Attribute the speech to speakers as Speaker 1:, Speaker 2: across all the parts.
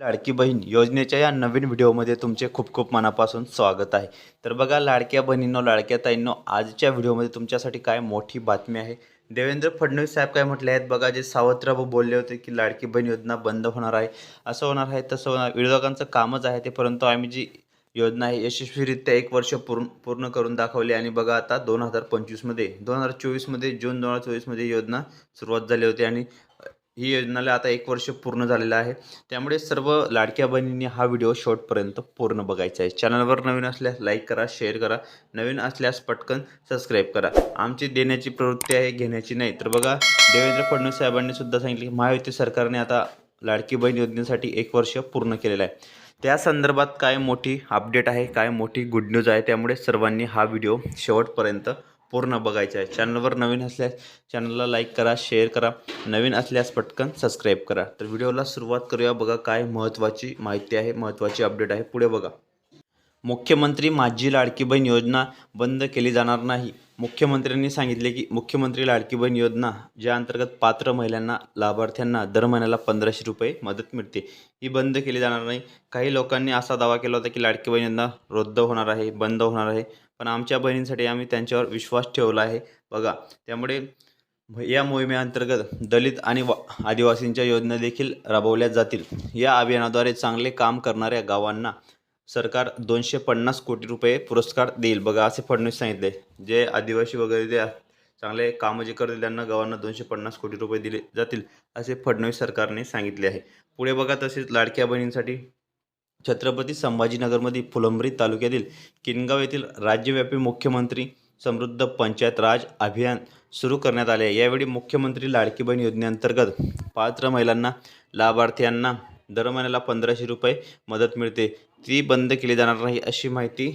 Speaker 1: लाडकी बहीण योजनेच्या या नवीन व्हिडिओमध्ये तुमचे खूप खूप मनापासून स्वागत आहे. तर बघा लाडक्या बहिणींनो लाडक्या ताईंनो आजच्या व्हिडिओमध्ये तुमच्यासाठी काय मोठी बातमी आहे. देवेंद्र फडणवीस साहेब काय म्हटले आहेत बघा जे सावत्रबाबू बोलले होते की लाडकी बहीण योजना बंद होणार आहे असं होणार आहे तसं होणार विरोधकांचं कामच आहे ते परंतु आम्ही जी योजना आहे यशस्वीरित्या एक वर्ष पूर्ण पूर्ण करून दाखवली आणि बघा आता दोन हजार पंचवीसमध्ये दोन हजार चोवीसमध्ये जून दोन हजार चोवीसमध्ये योजना सुरुवात झाली होती आणि ही योजनाला आता एक वर्ष पूर्ण झालेलं आहे. त्यामुळे सर्व लाडक्या बहिणींनी हा व्हिडिओ शेवटपर्यंत पूर्ण बघायचा आहे. चॅनलवर नवीन असल्यास लाईक करा शेअर करा. नवीन असल्यास पटकन सबस्क्राईब करा. आमची देण्याची प्रवृत्ती आहे घेण्याची नाही. तर बघा देवेंद्र फडणवीस साहेबांनी सुद्धा सांगितले की महायुती सरकारने आता लाडकी बहीण योजनेसाठी एक वर्ष पूर्ण केलेलं आहे. त्या संदर्भात काय मोठी अपडेट आहे काय मोठी गुड न्यूज आहे त्यामुळे सर्वांनी हा व्हिडिओ शेवटपर्यंत पूर्ण बघायचं आहे. चॅनलवर नवीन असल्यास चॅनलला लाईक करा शेअर करा. नवीन असल्यास पटकन सबस्क्राईब करा. तर व्हिडिओला सुरुवात करूया. बघा काय महत्त्वाची माहिती आहे महत्त्वाची अपडेट आहे. पुढे बघा. मुख्यमंत्री माझी लाडकी बहीण योजना बंद केली जाणार नाही. मुख्यमंत्र्यांनी सांगितले की मुख्यमंत्री लाडकी बहीण योजना ज्या अंतर्गत पात्र महिलांना लाभार्थ्यांना दर महिन्याला पंधराशे रुपये मदत मिळते ही बंद केली जाणार नाही. काही लोकांनी असा दावा केला होता की लाडकी बहीण योजना रद्द होणार आहे बंद होणार आहे. पण आमच्या बहिणींसाठी आम्ही त्यांच्यावर विश्वास ठेवला आहे. बघा त्यामुळे या मोहिमेअंतर्गत दलित आणि वा आदिवासींच्या योजना देखील राबवल्या जातील. या अभियानाद्वारे चांगले काम करणाऱ्या गावांना सरकार दोनशे पन्नास कोटी रुपये पुरस्कार देईल. बघा असे फडणवीस सांगितले. जे आदिवासी वगैरे जे चांगले कामं जे करतील त्यांना गावांना दोनशे पन्नास कोटी रुपये दिले जातील असे फडणवीस सरकारने सांगितले आहे. पुढे बघा तसेच लाडक्या बहिणींसाठी छत्रपती संभाजीनगरमध्ये फुलंब्री तालुक्यातील किनगाव येथील राज्यव्यापी मुख्यमंत्री समृद्ध पंचायत राज अभियान सुरू करण्यात आले आहे. यावेळी मुख्यमंत्री लाडकी बहीण योजनेअंतर्गत पात्र महिलांना लाभार्थ्यांना दर महिन्याला पंधराशे रुपये मदत मिळते. ती बंद केली जाणार नाही अशी माहिती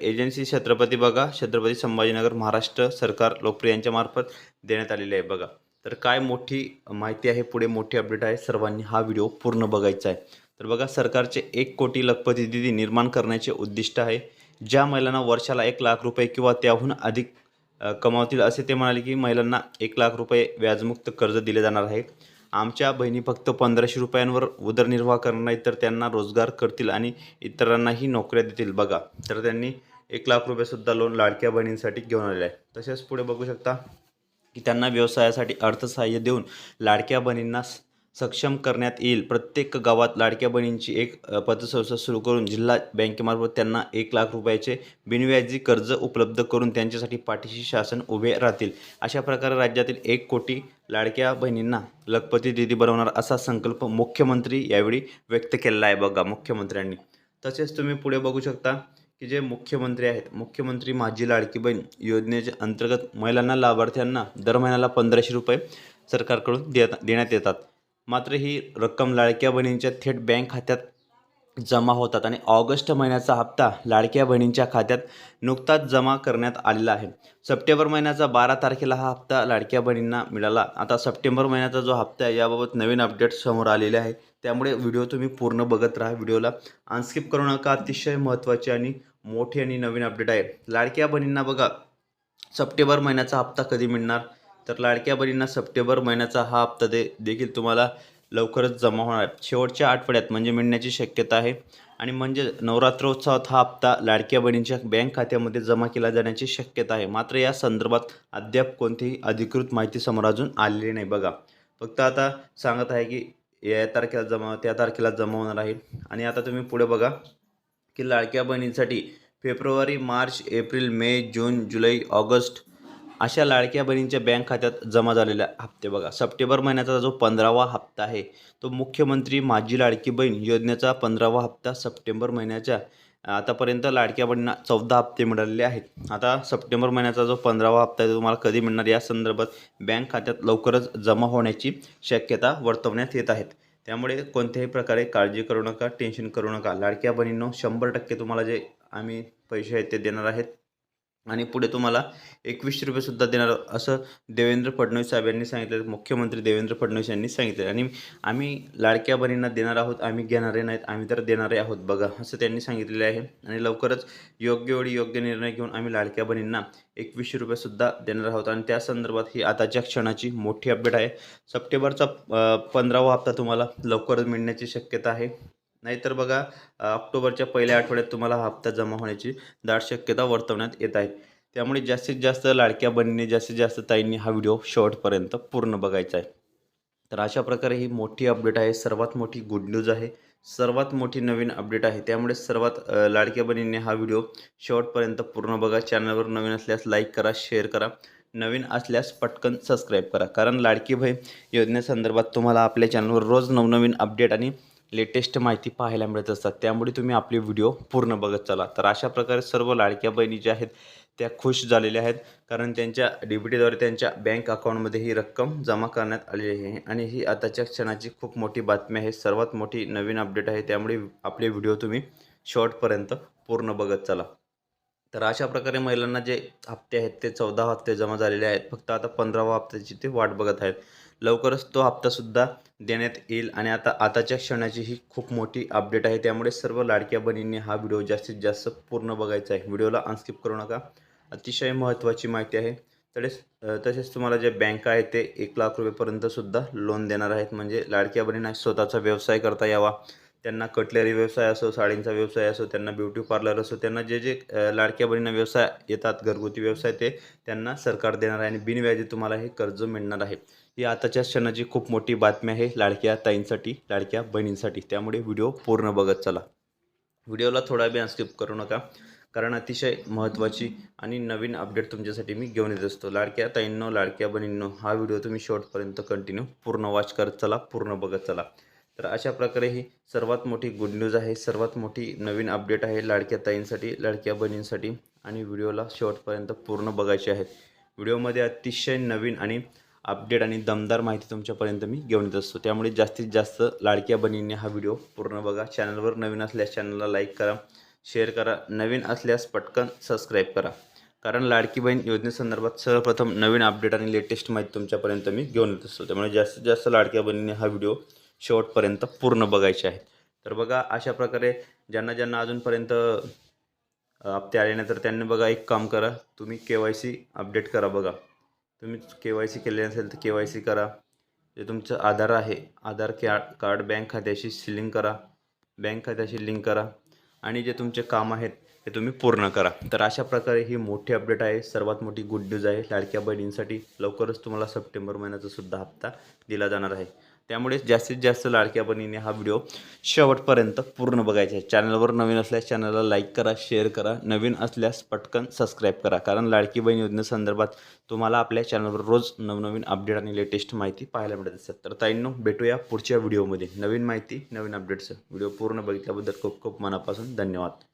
Speaker 1: एजन्सी छत्रपती बघा छत्रपती संभाजीनगर महाराष्ट्र सरकार लोकप्रियांच्या मार्फत देण्यात आलेली आहे. बघा. तर काय मोठी माहिती आहे पुढे मोठी अपडेट आहे. सर्वांनी हा व्हिडिओ पूर्ण बघायचा आहे. तर बघा सरकारचे एक कोटी लखपती निधी निर्माण करण्याचे उद्दिष्ट आहे. ज्या महिलांना वर्षाला एक लाख रुपये किंवा त्याहून अधिक कमावतील असे ते म्हणाले की महिलांना एक लाख रुपये व्याजमुक्त कर्ज दिले जाणार आहे. आमच्या बहिणी फक्त पंधराशे रुपयांवर उदरनिर्वाह करणार नाही तर त्यांना रोजगार करतील आणि इतरांनाही नोकऱ्या देतील. बघा तर त्यांनी एक लाख रुपयेसुद्धा लोन लाडक्या बहिणींसाठी घेऊन आलेलं आहे. तसेच पुढे बघू शकता की त्यांना व्यवसायासाठी अर्थसहाय्य देऊन लाडक्या बहिणींना सक्षम करण्यात येईल. प्रत्येक गावात लाडक्या बहिणींची एक पतसंस्था सुरू करून जिल्हा बँकेमार्फत त्यांना एक लाख रुपयाचे बिनव्याजी कर्ज उपलब्ध करून त्यांच्यासाठी पाठीशी शासन उभे राहतील. अशा प्रकारे राज्यातील एक कोटी लाडक्या बहिणींना लखपती दिदी बनवणार असा संकल्प मुख्यमंत्री यावेळी व्यक्त केलेला आहे. बघा मुख्यमंत्र्यांनी. तसेच तुम्ही पुढे बघू शकता की जे मुख्यमंत्री आहेत मुख्यमंत्री माझी लाडकी बहीण योजनेच्या अंतर्गत महिलांना लाभार्थ्यांना दर महिन्याला पंधराशे रुपये सरकारकडून देत देण्यात येतात. मात्र ही रक्कम लाडक्या बहिणींच्या थेट बँक खात्यात जमा होतात आणि ऑगस्ट महिन्याचा हप्ता लाडक्या बहिणींच्या खात्यात नुकताच जमा करण्यात आलेला आहे. सप्टेंबर महिन्याचा बारा तारखेला हा हप्ता लाडक्या बहिणींना मिळाला. आता सप्टेंबर महिन्याचा जो हप्ता आहे याबाबत नवीन अपडेट समोर आलेले आहे. त्यामुळे व्हिडिओ तुम्ही पूर्ण बघत राहा व्हिडिओला. अनस्किप करू नका अतिशय महत्त्वाचे आणि मोठी आणि नवीन अपडेट आहे. लाडक्या बहिणींना बघा सप्टेंबर महिन्याचा हप्ता कधी मिळणार? तर लाडक्या बहिणींना सप्टेंबर महिन्याचा हा हप्ता दे देखील तुम्हाला लवकरच जमा होणार. शेवटच्या आठवड्यात म्हणजे मिळण्याची शक्यता आहे. आणि म्हणजे नवरात्रोत्सवात हा हप्ता लाडक्या बहिणींच्या बँक खात्यामध्ये जमा केला जाण्याची शक्यता आहे. मात्र या संदर्भात अद्याप कोणतीही अधिकृत माहिती समोर अजून आलेली नाही. बघा फक्त आता सांगत आहे की या तारखेला जमा त्या तारखेला जमा होणार आहे. आणि आता तुम्ही पुढे बघा की लाडक्या बहिणींसाठी फेब्रुवारी मार्च एप्रिल मे जून जुलै ऑगस्ट अशा लाडक्या बहिणींच्या बँक खात्यात जमा झालेल्या हप्ते बघा. सप्टेंबर महिन्याचा जो पंधरावा हप्ता आहे तो मुख्यमंत्री माझी लाडकी बहीण योजनेचा पंधरावा हप्ता सप्टेंबर महिन्याच्या आतापर्यंत लाडक्या बहिणींना चौदा हप्ते मिळालेले आहेत. आता सप्टेंबर महिन्याचा जो पंधरावा हप्ता आहे तो तुम्हाला कधी मिळणार? या संदर्भात बँक खात्यात लवकरच जमा होण्याची शक्यता वर्तवण्यात येत आहेत. त्यामुळे कोणत्याही प्रकारे काळजी करू नका टेन्शन करू नका. लाडक्या बहिणींनो शंभर टक्के तुम्हाला जे आम्ही पैसे आहेत ते देणार आहेत. आणि पुढे तुम्हाला एकवीसशे रुपयेसुद्धा देणार असं देवेंद्र फडणवीस साहेब यांनी सांगितलं मुख्यमंत्री देवेंद्र फडणवीस यांनी सांगितलं. आणि आम्ही लाडक्या बहिणींना देणार आहोत आम्ही घेणारे नाहीत आम्ही तर देणारे आहोत बघा असं त्यांनी सांगितलेले आहे. आणि लवकरच योग्य वेळी योग्य निर्णय घेऊन आम्ही लाडक्या बहिणींना एकवीसशे रुपयेसुद्धा देणार आहोत. आणि त्या संदर्भात ही आताच्या क्षणाची मोठी अपडेट आहे. सप्टेंबरचा पंधरावा हप्ता तुम्हाला लवकरच मिळण्याची शक्यता आहे. नाहीतर बघा ऑक्टोबरच्या पहिल्या आठवड्यात तुम्हाला हा हप्ता जमा होण्याची दाट शक्यता वर्तवण्यात येत आहे. त्यामुळे जास्तीत जास्त लाडक्या बहिणीने जास्तीत जास्त ताईंनी हा व्हिडिओ शेवटपर्यंत पूर्ण बघायचा आहे. तर अशा प्रकारे ही मोठी अपडेट आहे. सर्वात मोठी गुड न्यूज आहे. सर्वात मोठी नवीन अपडेट आहे. त्यामुळे सर्वात लाडक्या बनीने हा व्हिडिओ शेवटपर्यंत पूर्ण बघा. चॅनलवर नवीन असल्यास लाईक करा शेअर करा. नवीन असल्यास पटकन सबस्क्राईब करा. कारण लाडकी बहीण योजनेसंदर्भात तुम्हाला आपल्या चॅनलवर रोज नवनवीन अपडेट आणि लेटेस्ट माहिती पाहायला मिळत असतात. त्यामुळे तुम्ही आपले व्हिडिओ पूर्ण बघत चला. तर अशा प्रकारे सर्व लाडक्या बहिणी ज्या आहेत त्या खुश झालेल्या आहेत. कारण त्यांच्या डी बी टीद्वारे त्यांच्या बँक अकाउंटमध्ये ही रक्कम जमा करण्यात आलेली आहे. आणि ही आताच्या क्षणाची खूप मोठी बातमी आहे. सर्वात मोठी नवीन अपडेट आहे. त्यामुळे आपले व्हिडिओ तुम्ही शॉर्टपर्यंत पूर्ण बघत चला. तर अशा प्रकारे महिलांना जे हप्ते आहेत ते चौदा हप्ते जमा झालेले आहेत. फक्त आता पंधरावा हप्त्याची ते वाट बघत आहेत. लवकरच तो हप्तासुद्धा देण्यात येईल आणि आता आताच्या क्षणाची ही खूप मोठी अपडेट आहे. त्यामुळे सर्व लाडक्या बहिणींनी हा व्हिडिओ जास्तीत जास्त पूर्ण बघायचा आहे. व्हिडिओला अनस्किप करू नका. अतिशय महत्त्वाची माहिती आहे. तसेच तसेच तुम्हाला जे बँका आहेत ते एक लाख रुपयेपर्यंतसुद्धा लोन देणार आहेत. म्हणजे लाडक्या बहिणींना स्वतःचा व्यवसाय करता यावा. त्यांना कटलरी व्यवसाय असो साडींचा व्यवसाय असो त्यांना ब्युटी पार्लर असो त्यांना जे जे लाडक्या बहिणींना व्यवसाय येतात घरगुती व्यवसाय ते त्यांना सरकार देणार आहे आणि बिनव्याजी तुम्हाला हे कर्ज मिळणार आहे. ही आताच्या क्षणाची खूप मोठी बातमी आहे लाडक्या ताईंसाठी लाडक्या बहिणींसाठी. त्यामुळे व्हिडिओ पूर्ण बघत चला. व्हिडिओला थोडा वेळ स्किप करू नका कारण अतिशय महत्त्वाची आणि नवीन अपडेट तुमच्यासाठी मी घेऊन येत असतो. लाडक्या ताईंनो लाडक्या बहिणींनो हा व्हिडिओ तुम्ही शेवटपर्यंत कंटिन्यू पूर्ण वॉच करत चला पूर्ण बघत चला. तर अशा प्रकारे ही सर्वात मोठी गुड न्यूज आहे. सर्वात मोठी नवीन अपडेट आहे लाडक्या ताईंसाठी लाडक्या बहिणींसाठी आणि व्हिडिओला शेवटपर्यंत पूर्ण बघायचे आहेत. व्हिडिओमध्ये अतिशय नवीन आणि अपडेट आणि दमदार माहिती तुमच्यापर्यंत मी घेऊन येत असतो. त्यामुळे जास्तीत जास्त लाडक्या बहिणींनी हा व्हिडिओ पूर्ण बघा. चॅनलवर नवीन असल्यास चॅनलला लाईक करा शेअर करा नवीन असल्यास पटकन सबस्क्राईब करा. कारण लाडकी बहीण योजनेसंदर्भात सर्वप्रथम नवीन अपडेट आणि लेटेस्ट माहिती तुमच्यापर्यंत मी घेऊन येत असतो. त्यामुळे जास्तीत जास्त लाडक्या बहिणींनी हा व्हिडिओ शेवटपर्यंत पूर्ण बघायचे आहेत. तर बघा अशा प्रकारे ज्यांना ज्यांना अजूनपर्यंत हप्ते आले नाही तर त्यांनी बघा एक काम करा. तुम्ही के वाय सी अपडेट करा बघा. तुम्ही के वाय सी केले नसेल तर के वाय सी करा. जे तुमचं आधार आहे आधार क्या कार्ड बँक खात्याशी लिंक करा. बँक खात्याशी लिंक करा. आणि जे तुमचे काम आहेत ते तुम्ही पूर्ण करा. तर अशा प्रकारे ही मोठी अपडेट आहे. सर्वात मोठी गुड न्यूज आहे. लाडक्या बहिणींसाठी लवकरच तुम्हाला सप्टेंबर महिन्याचा सुद्धा हप्ता दिला जाणार आहे. त्यामुळे जास्तीत जास्त लाडक्या बहिणीने हा व्हिडिओ शेवटपर्यंत पूर्ण बघायचा आहे. चॅनलवर नवीन असल्यास चॅनलला लाईक करा शेअर करा. नवीन असल्यास पटकन सबस्क्राईब करा. कारण लाडकी बहीण योजनेसंदर्भात तुम्हाला आपल्या चॅनलवर रोज नवनवीन अपडेट आणि लेटेस्ट माहिती पाहायला मिळत असतात. तर ताईंनो भेटूया पुढच्या व्हिडिओमध्ये नवीन माहिती नवीन अपडेट्स व्हिडिओ पूर्ण बघितल्याबद्दल खूप खूप मनापासून धन्यवाद.